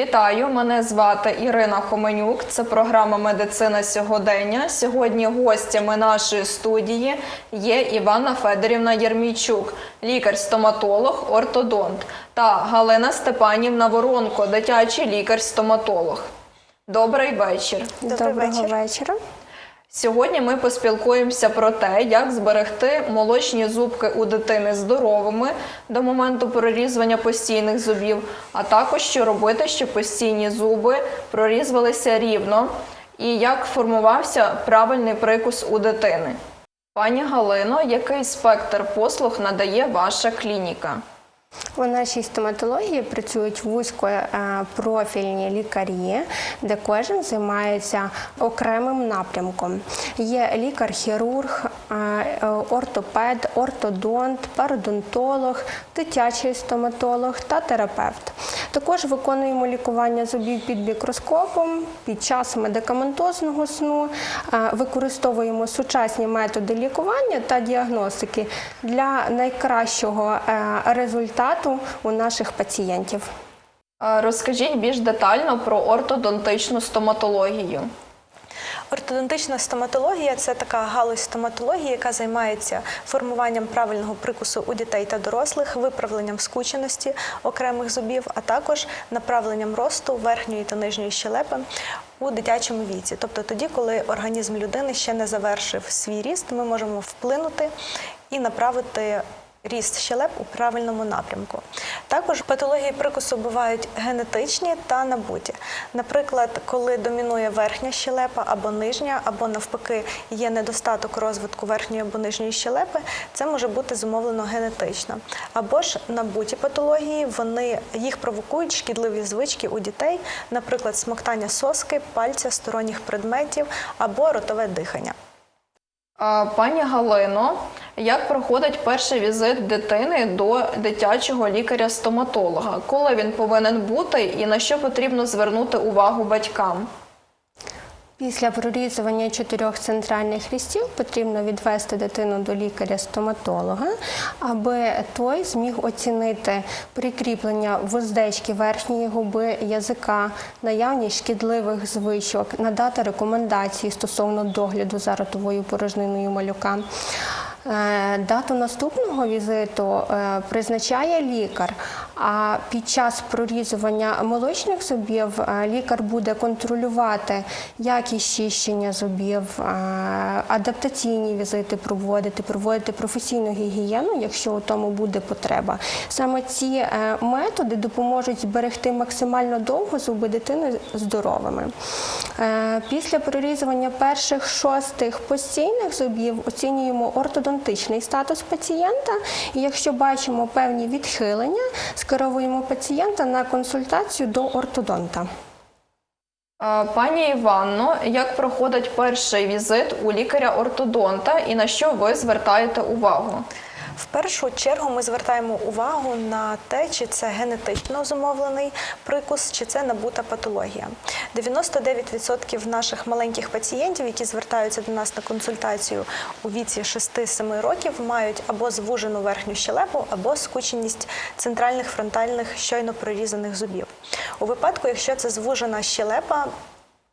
Вітаю, мене звати Ірина Хоменюк. Це програма Медицина сьогодення. Сьогодні гостями нашої студії є Івана Федорівна Єрмійчук, лікар-стоматолог, ортодонт, та Галина Степанівна Воронко, дитячий лікар-стоматолог. Добрий вечір. Доброго вечір. вечора. Сьогодні ми поспілкуємося про те, як зберегти молочні зубки у дитини здоровими до моменту прорізування постійних зубів, а також що робити, щоб постійні зуби прорізувалися рівно, і як формувався правильний прикус у дитини. Пані Галино, який спектр послуг надає ваша клініка? У нашій стоматології працюють вузькопрофільні лікарі, де кожен займається окремим напрямком. Є лікар-хірург, е, ортопед, ортодонт, пародонтолог, дитячий стоматолог та терапевт. Також виконуємо лікування зубів під мікроскопом під час медикаментозного сну, е, використовуємо сучасні методи лікування та діагностики для найкращого е, результату у наших пацієнтів. Розкажіть більш детально про ортодонтичну стоматологію. Ортодонтична стоматологія це така галузь стоматології, яка займається формуванням правильного прикусу у дітей та дорослих, виправленням скученості окремих зубів, а також направленням росту верхньої та нижньої щелепи у дитячому віці. Тобто тоді, коли організм людини ще не завершив свій ріст, ми можемо вплинути і направити. Ріст щелеп у правильному напрямку. Також патології прикусу бувають генетичні та набуті. Наприклад, коли домінує верхня щелепа або нижня, або навпаки є недостаток розвитку верхньої або нижньої щелепи, це може бути зумовлено генетично. Або ж набуті патології, вони їх провокують шкідливі звички у дітей, наприклад, смоктання соски, пальця, сторонніх предметів або ротове дихання. Пані Галино, як проходить перший візит дитини до дитячого лікаря-стоматолога? Коли він повинен бути і на що потрібно звернути увагу батькам? Після прорізування чотирьох центральних лістів потрібно відвести дитину до лікаря-стоматолога, аби той зміг оцінити прикріплення вуздечки верхньої губи, язика, наявність шкідливих звичок, надати рекомендації стосовно догляду за ротовою порожниною малюка. Е, Дату наступного візиту е, призначає лікар. А під час прорізування молочних зубів е, лікар буде контролювати якість чищення зубів, адаптаційні візити проводити, проводити професійну гігієну, якщо у тому буде потреба. Саме ці методи допоможуть зберегти максимально довго зуби дитини здоровими. Після прорізування перших шостих постійних зубів оцінюємо ортодонтичний статус пацієнта. І якщо бачимо певні відхилення, скеровуємо пацієнта на консультацію до ортодонта. Пані Іванно, як проходить перший візит у лікаря-ортодонта і на що ви звертаєте увагу? В першу чергу ми звертаємо увагу на те, чи це генетично зумовлений прикус, чи це набута патологія. 99% наших маленьких пацієнтів, які звертаються до нас на консультацію у віці 6-7 років, мають або звужену верхню щелепу, або скученість центральних фронтальних щойно прорізаних зубів. У випадку, якщо це звужена щелепа,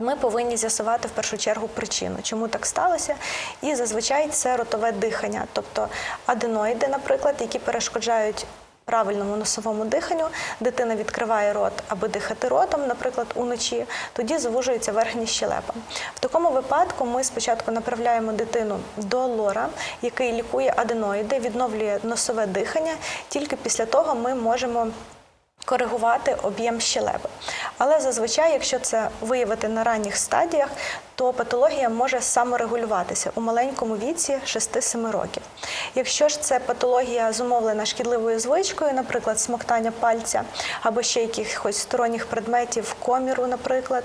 ми повинні з'ясувати в першу чергу причину, чому так сталося. І зазвичай це ротове дихання, тобто аденоїди, наприклад, які перешкоджають правильному носовому диханню. Дитина відкриває рот, аби дихати ротом, наприклад, уночі, тоді звужується верхня щелепа. В такому випадку ми спочатку направляємо дитину до лора, який лікує аденоїди, відновлює носове дихання. Тільки після того ми можемо коригувати об'єм щелепи. Але зазвичай, якщо це виявити на ранніх стадіях, то патологія може саморегулюватися у маленькому віці 6-7 років. Якщо ж це патологія зумовлена шкідливою звичкою, наприклад, смоктання пальця або ще якихось сторонніх предметів, коміру, наприклад.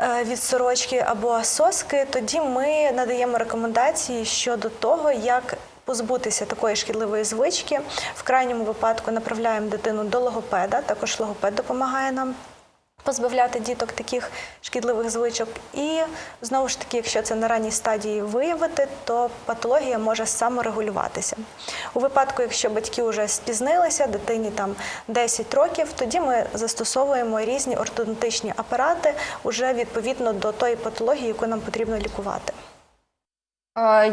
е, Від сорочки або соски, тоді ми надаємо рекомендації щодо того, як позбутися такої шкідливої звички. В крайньому випадку направляємо дитину до логопеда. Також логопед допомагає нам позбавляти діток таких шкідливих звичок. І знову ж таки, якщо це на ранній стадії виявити, то патологія може саморегулюватися. У випадку, якщо батьки вже спізнилися, дитині там 10 років, тоді ми застосовуємо різні ортодонтичні апарати уже відповідно до тої патології, яку нам потрібно лікувати.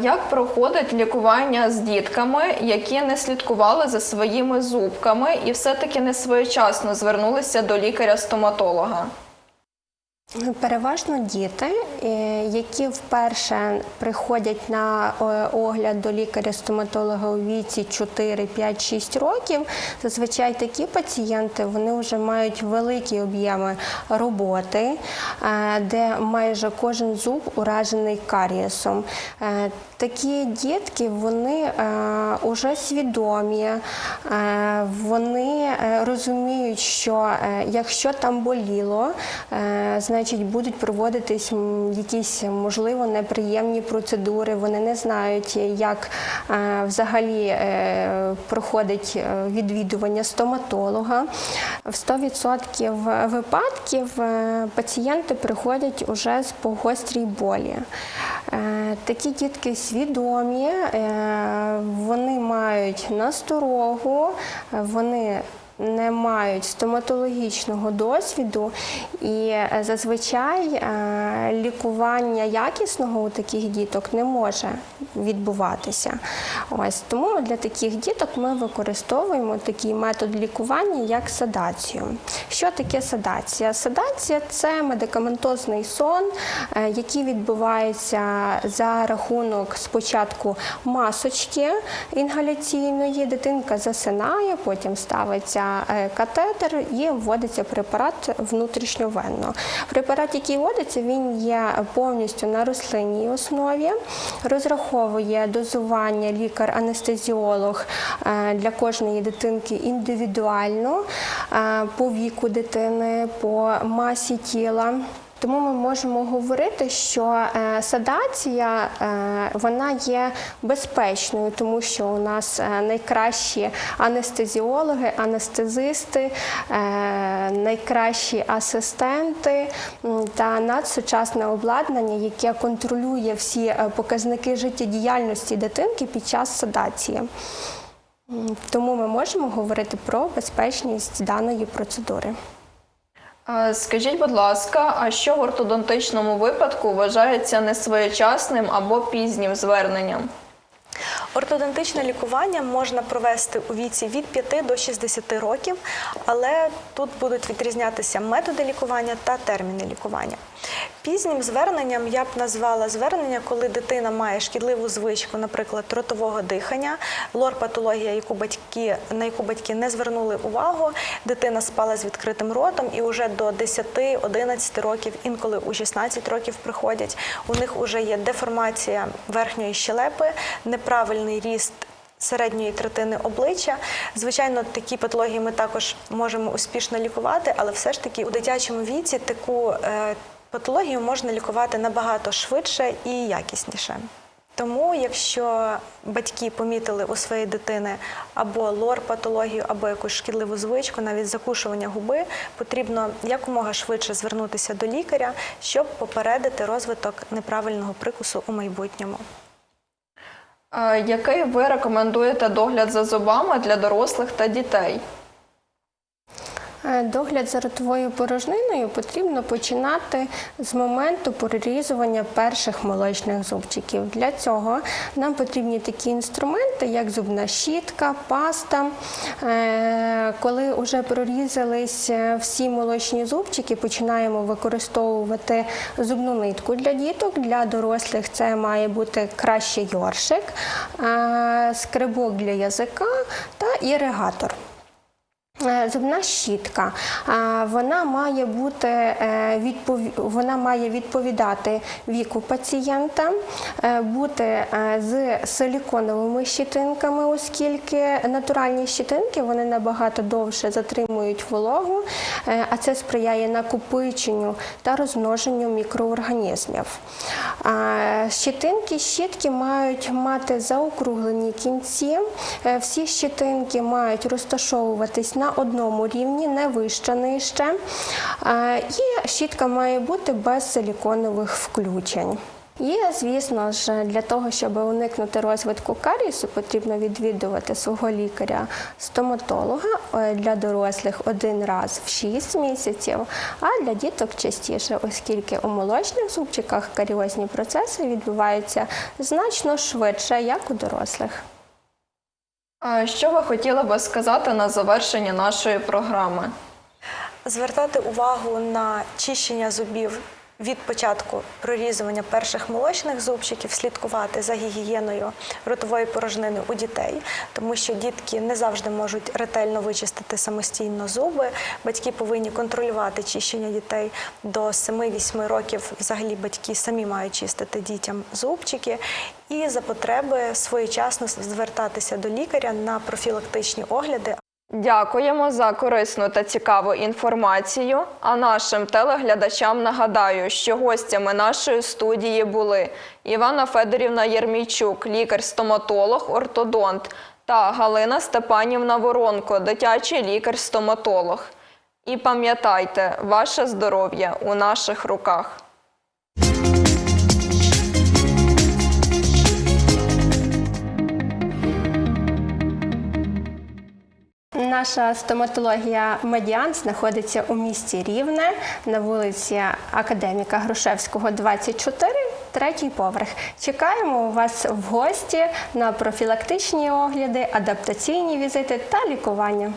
Як проходить лікування з дітками, які не слідкували за своїми зубками і все-таки не своєчасно звернулися до лікаря-стоматолога? Переважно діти, е, які вперше приходять на е, огляд до лікаря-стоматолога у віці 4, 5, 6 років, зазвичай такі пацієнти вони вже мають великі об'єми роботи, е, де майже кожен зуб уражений карієсом. Такі дітки вони вже свідомі, вони розуміють, що якщо там боліло, е, значить будуть проводитись якісь можливо неприємні процедури. Вони не знають, як е, взагалі е, проходить е, відвідування стоматолога. В 100% випадків пацієнти приходять уже з погострій болі. Такі дітки свідомі, вони мають насторогу, вони не мають стоматологічного досвіду, і е, зазвичай е, лікування якісного у таких діток не може відбуватися. Ось тому для таких діток ми використовуємо такий метод лікування, як седацію. Що таке седація? Седація це медикаментозний сон, е, який відбувається за рахунок спочатку масочки інгаляційної. Дитинка засинає, потім ставиться е, катетер і вводиться препарат внутрішньовенно. Препарат, який вводиться, він є повністю на рослинній основі, розраховує дозування лікар-анестезіолог е, для кожної дитинки індивідуально е, по віку дитини, по масі тіла. Тому ми можемо говорити, що е, седація е, вона є безпечною, тому що у нас е, найкращі анестезіологи, анестезисти, найкращі асистенти та надсучасне обладнання, яке контролює всі показники життєдіяльності дитинки під час седації. Тому ми можемо говорити про безпечність даної процедури. А Скажіть, будь ласка, а що в ортодонтичному випадку вважається несвоєчасним або пізнім зверненням? Ортодонтичне лікування можна провести у віці від 5 до 60 років, але тут будуть відрізнятися методи лікування та терміни лікування. Пізнім зверненням я б назвала звернення, коли дитина має шкідливу звичку, наприклад, ротового дихання, лор-патологія, на яку батьки не звернули увагу, дитина спала з відкритим ротом і вже до 10-11 років, інколи у 16 років приходять. У них вже є деформація верхньої щелепи, неправильний ріст середньої третини обличчя. Звичайно, такі патології ми також можемо успішно лікувати, але все ж таки у дитячому віці таку е, патологію можна лікувати набагато швидше і якісніше. Тому, якщо батьки помітили у своєї дитини або лор-патологію, або якусь шкідливу звичку, навіть закушування губи, потрібно якомога швидше звернутися до лікаря, щоб попередити розвиток неправильного прикусу у майбутньому. Який ви рекомендуєте догляд за зубами для дорослих та дітей? Е, Догляд за ротовою порожниною потрібно починати з моменту прорізування перших молочних зубчиків. Для цього нам потрібні такі інструменти, як зубна щітка, паста. Е, Коли вже прорізались е, всі молочні зубчики, починаємо використовувати зубну нитку для діток. Для дорослих це має бути краще йоршик, скребок для язика та іригатор. Е, Зубна щітка, вона має бути е, вона має відповідати віку пацієнта, е, бути е, з силіконовими щітинками, оскільки натуральні щітинки вони набагато довше затримують вологу, е, а це сприяє накопиченню та розмноженню мікроорганізмів. Щітинки, щітки мають мати заокруглені кінці. Е, Всі щітинки мають розташовуватись на одному рівні, не вище нижче. Е, І щітка має бути без силіконових включень. І, звісно ж, для того, щоб уникнути розвитку карісу, потрібно відвідувати свого лікаря-стоматолога е, для дорослих один раз в 6 місяців, а для діток частіше, оскільки у молочних зубчиках каріозні процеси відбуваються значно швидше, як у дорослих. Що ви хотіли би сказати на завершення нашої програми? Звертати увагу на чищення зубів від початку прорізування перших молочних зубчиків, слідкувати за гігієною ротової порожнини у дітей, тому що дітки не завжди можуть ретельно вичистити самостійно зуби. Батьки повинні контролювати чищення дітей до 7-8 років. Взагалі батьки самі мають чистити дітям зубчики. І за потреби своєчасно звертатися до лікаря на профілактичні огляди Дякуємо за корисну та цікаву інформацію. А нашим телеглядачам нагадаю, що гостями нашої студії були Івана Федорівна Єрмійчук, лікар-стоматолог, ортодонт, та Галина Степанівна Воронко, дитячий лікар-стоматолог. І пам'ятайте, ваше здоров'я у наших руках. Наша стоматологія Медіан знаходиться у місті Рівне на вулиці Академіка Грушевського, 24, третій поверх. Чекаємо вас в гості на профілактичні огляди, адаптаційні візити та лікування.